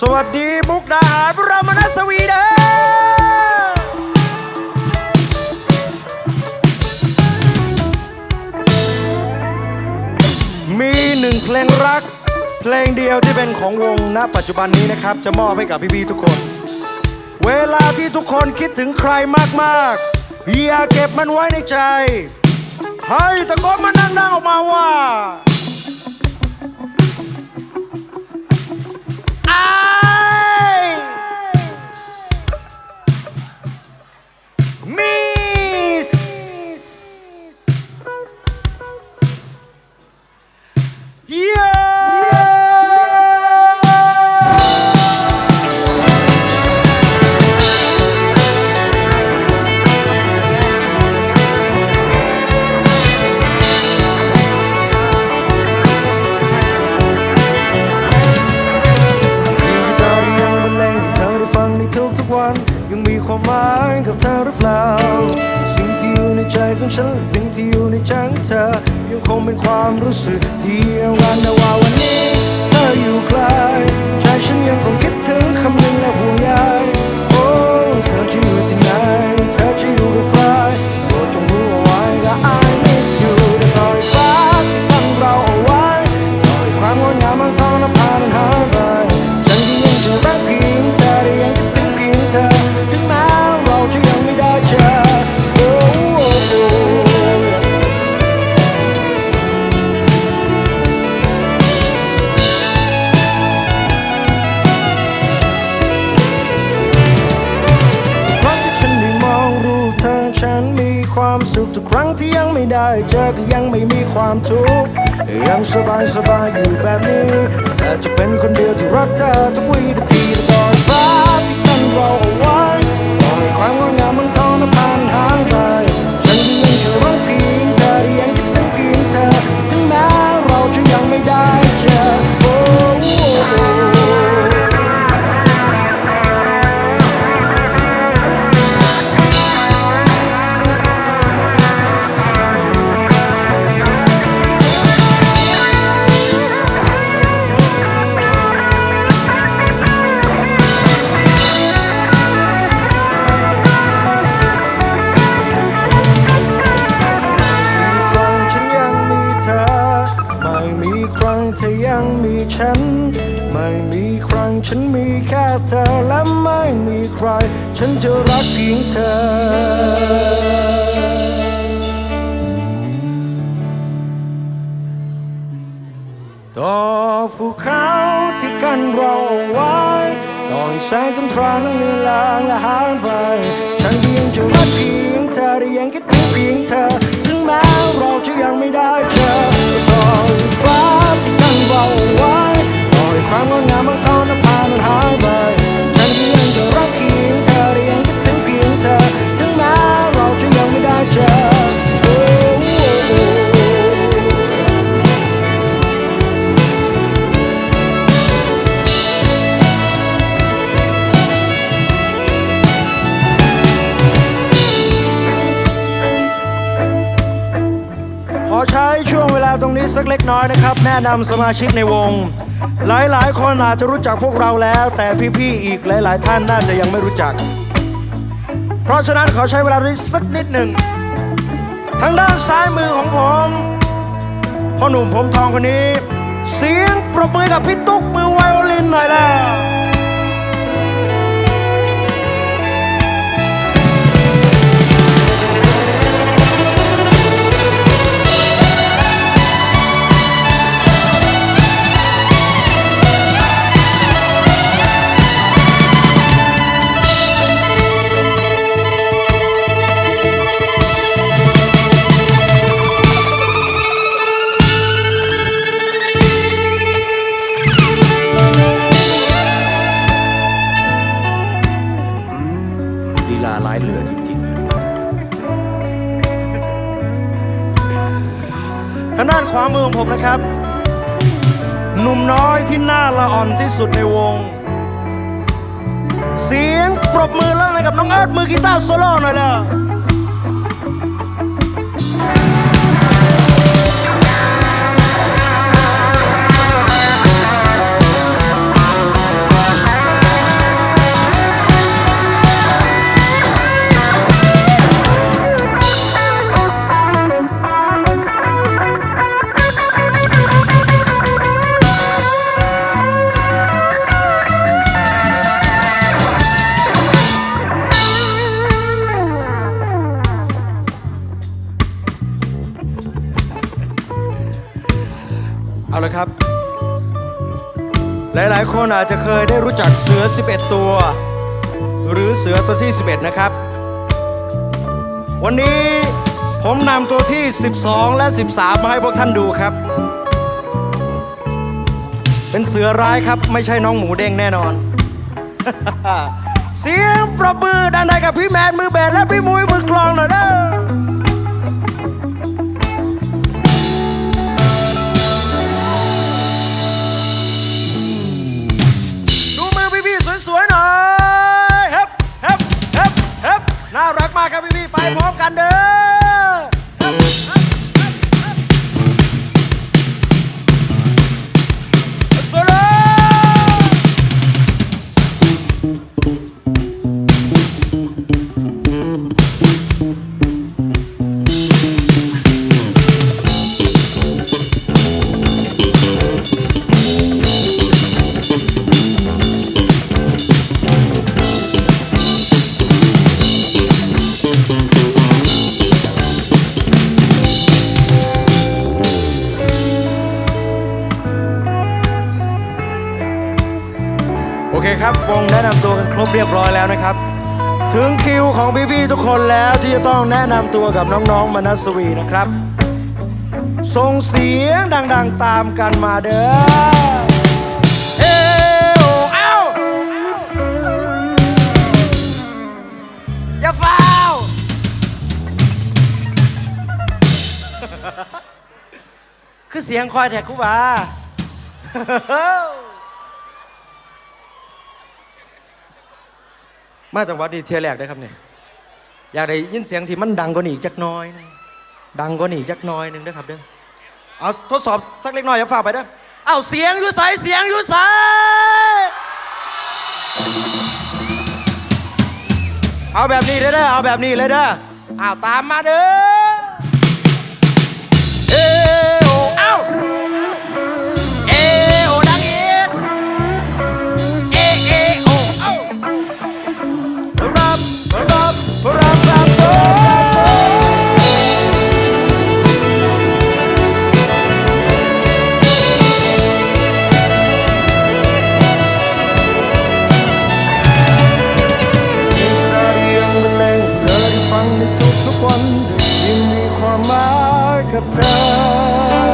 สวัสดีมุกดาหารรมนสวีเดนมีหนึ่งเพลงรัก เพลงเดียวที่เป็นของวงณ ปัจจุบันนี้นะครับ จะมอบให้กับพี่ๆทุกคน เวลาที่ทุกคนคิดถึงใครมากๆอย่าเก็บมันไว้ในใจ ให้ตะโกนมานั่งๆออกมาว่า เจอก็ยังไม่มีความทุกข์ยังสบายสบายอยู่แบบนี้แต่จะเป็นคนเดียวที่รักเธอทุกวินาทีตละต่อดฟ้าที่มันเราเอาไว้ ฉัน ไม่มีครั้งฉันมีแค่เธอและไม่มีใคร ฉันจะรักเพียงเธอ ต่อภูเขาที่กันเราไว้ต่อแสงจนทรานั้นเลือนลางและหายไป สักเล็กน้อยนะครับ แนะนำสมาชิกในวง หลายๆ คนอาจจะรู้จักพวกเราแล้ว แต่พี่ๆ อีกหลายๆ ท่านน่าจะยังไม่รู้จัก เพราะฉะนั้นขอใช้เวลารงนี้สักนิดหนึ่ง ทางด้านซ้ายมือของผมพ่อหนุ่มผมทองคนนี้ เสียงปรบมือกับพี่ตุ๊ก ขวามือของผมนะครับ หนุ่มน้อยที่น่าละอ่อนที่สุดในวง เสียงปรบมือแล้วนะครับน้องเอิร์ธมือกีตาร์โซโล่หน่อยเลยะครับ หลายๆ คนอาจจะเคยได้รู้จักเสือ 11 ตัว หรือเสือตัวที่ 11 นะครับ วันนี้ผมนำตัวที่ 12 และ 13 มาให้พวกท่านดูครับ เป็นเสือร้ายครับ ไม่ใช่น้องหมูเด้งแน่นอน เสียงประมือดันได้กับพี่แมนมือแบนและพี่มุ้ยมือกลองหน่อยเด้อ อเคครับ วงแนะนำตัวกันครบเรียบร้อยแล้วนะครับ ถึงคิวของพี่ๆทุกคนแล้วที่จะต้องแนะนำตัวกับน้องๆมนัสวีนะครับส่งเสียงดังๆตามกันมาเด้อเอ้โอเอ้าอย่าฟาวคือเสียงคอยแท็กกูว่า มาจังหวัดดีเทียแรกได้ครับเนี่ยอยากได้ยินเสียงที่มันดังกว่านี้อีกจักน้อยนึงดังกว่านี้อีกจักน้อยหนึงนะครับเด้อเอาทดสอบสักเล็กน้อยอย่าฝ่าไปเด้อเอาเสียงอยู่ใสเสียงอยู่ใสเอาแบบนี้เลยเด้อเอาแบบนี้เลยเด้อเอาตามมาเด้อ ในทุกๆวันยิ่งมีความหมายกับเธอ